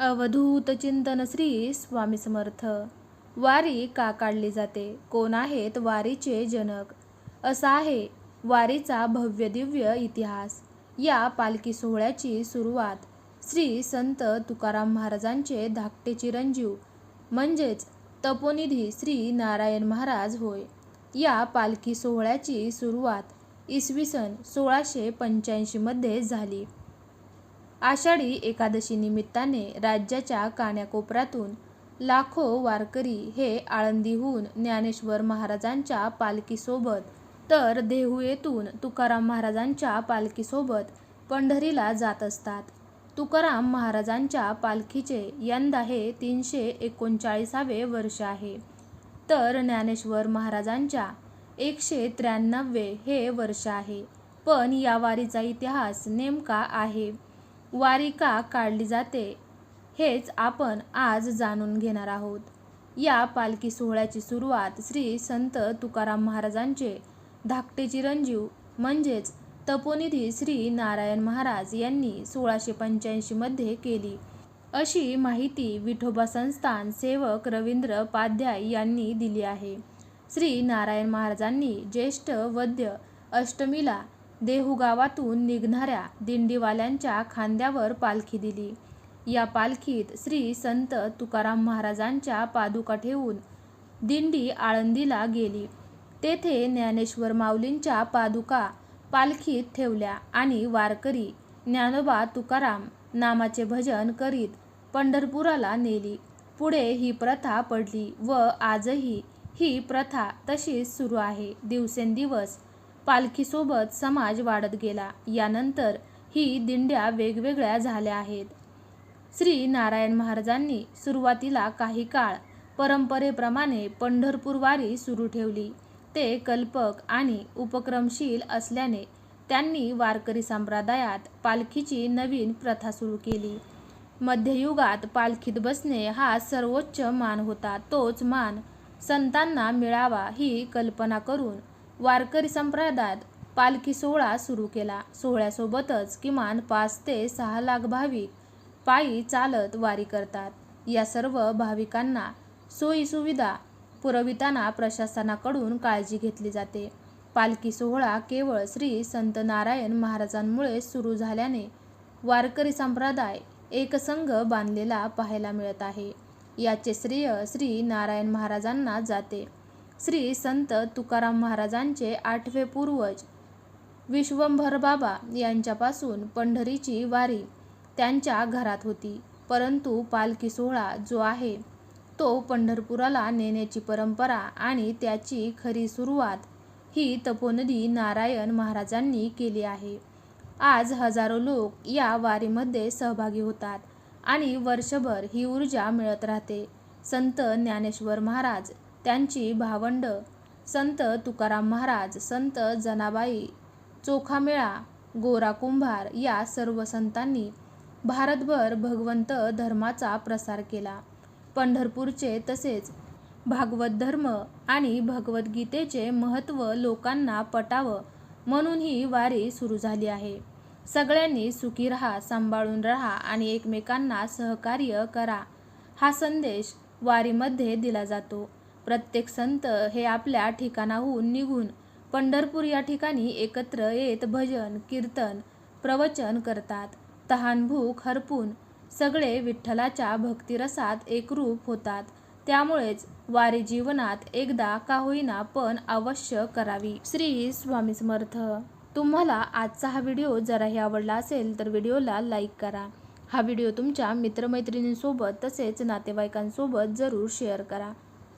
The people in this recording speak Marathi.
अवधूत चिंतन श्री स्वामी समर्थ. वारी का काढली जाते? कोण आहेत वारीचे जनक? असा आहे वारीचा भव्य दिव्य इतिहास. या पालखी सोहळ्याची सुरुवात श्री संत तुकाराम महाराजांचे धाकटे चिरंजीव म्हणजेच तपोनिधी श्री नारायण महाराज होय. या पालखी सोहळ्याची सुरुवात इसवी सन सोळाशे पंच्याऐंशीमध्ये झाली. आषाढी एकादशी निमित्ताने राज्याच्या कान्याकोपऱ्यातून लाखो वारकरी हे आळंदीहून ज्ञानेश्वर महाराजांच्या पालखीसोबत तर देहू येथून तुकाराम महाराजांच्या पालखीसोबत पंढरीला जात असतात. तुकाराम महाराजांच्या पालखीचे यंदा हे तीनशे एकोणचाळीसावे वर्ष आहे. तर ज्ञानेश्वर महाराजांच्या एकशे त्र्याण्णवे हे वर्ष आहे. पण या वारीचा इतिहास नेमका आहे. वारी का काढली जाते हेच आपण आज जाणून घेणार आहोत. या पालखी सोहळ्याची सुरुवात श्री संत तुकाराम महाराजांचे धाकटे चिरंजीव म्हणजेच तपोनिधी श्री नारायण महाराज यांनी सोळाशे पंच्याऐंशीमध्ये केली. अशी माहिती विठोबा संस्थान सेवक रवींद्र पाध्याय यांनी दिली आहे. श्री नारायण महाराजांनी ज्येष्ठ वद्य अष्टमीला देहू गावातून निघणाऱ्या दिंडीवाल्यांच्या खांद्यावर पालखी दिली. या पालखीत श्री संत तुकाराम महाराजांच्या पादुका ठेवून दिंडी आळंदीला गेली. तेथे ज्ञानेश्वर माऊलींच्या पादुका पालखीत ठेवल्या आणि वारकरी ज्ञानोबा तुकाराम नामाचे भजन करीत पंढरपुराला नेली. पुढे ही प्रथा पडली व आजही ही प्रथा तशीच सुरू आहे. दिवसेंदिवस पालखीसोबत समाज वाढत गेला. यानंतर ही दिंड्या वेगवेगळ्या झाल्या आहेत. श्री नारायण महाराजांनी सुरुवातीला काही काळ परंपरेप्रमाणे पंढरपूर वारी सुरू ठेवली. ते कल्पक आणि उपक्रमशील असल्याने त्यांनी वारकरी संप्रदायात पालखीची नवीन प्रथा सुरू केली. मध्ययुगात पालखीत बसणे हा सर्वोच्च मान होता. तोच मान संतांना मिळावा ही कल्पना करून वारकरी संप्रदायात पालखी सोहळा सुरू केला. सोहळ्यासोबतच किमान पाच ते सहा लाख भाविक पायी चालत वारी करतात. या सर्व भाविकांना सोयीसुविधा पुरविताना प्रशासनाकडून काळजी घेतली जाते. पालखी सोहळा केवळ श्री संत नारायण महाराजांमुळे सुरू झाल्याने वारकरी संप्रदाय एकसंघ बांधलेला पाहायला मिळत आहे. याचे श्रेय श्री नारायण महाराजांना जाते. श्री संत तुकाराम महाराजांचे आठवे पूर्वज विश्वंभरबाबा यांच्यापासून पंढरीची वारी त्यांच्या घरात होती. परंतु पालखी सोहळा जो आहे तो पंढरपुराला नेण्याची परंपरा आणि त्याची खरी सुरुवात ही तपोनदी नारायण महाराजांनी केली आहे. आज हजारो लोक या वारीमध्ये सहभागी होतात आणि वर्षभर ही ऊर्जा मिळत राहते. संत ज्ञानेश्वर महाराज त्यांची भावंड. संत तुकाराम महाराज संत जनाबाई चोखामेळा गोरा कुंभार या सर्व संतांनी भारतभर भगवंत धर्माचा प्रसार केला. पंढरपूरचे तसेच भागवत धर्म आणि भगवद्गीतेचे महत्त्व लोकांना पटावं म्हणून ही वारी सुरू झाली आहे. सगळ्यांनी सुखी राहा सांभाळून राहा आणि एकमेकांना सहकार्य करा. हा संदेश वारीमध्ये दिला जातो. प्रत्येक संत हे आपल्या ठिकाणाहून निघून पंढरपूर या ठिकाणी एकत्र येत भजन कीर्तन प्रवचन करतात. तहानभूक हरपून सगळे विठ्ठलाच्या भक्तिरसात एकरूप होतात. त्यामुळेच वारी जीवनात एकदा का होईना पण अवश्य करावी. श्री स्वामी समर्थ. तुम्हाला आजचा हा व्हिडिओ जराही आवडला असेल तर व्हिडिओला लाईक करा. हा व्हिडिओ तुमच्या मित्रमैत्रिणींसोबत तसेच नातेवाईकांसोबत जरूर शेअर करा.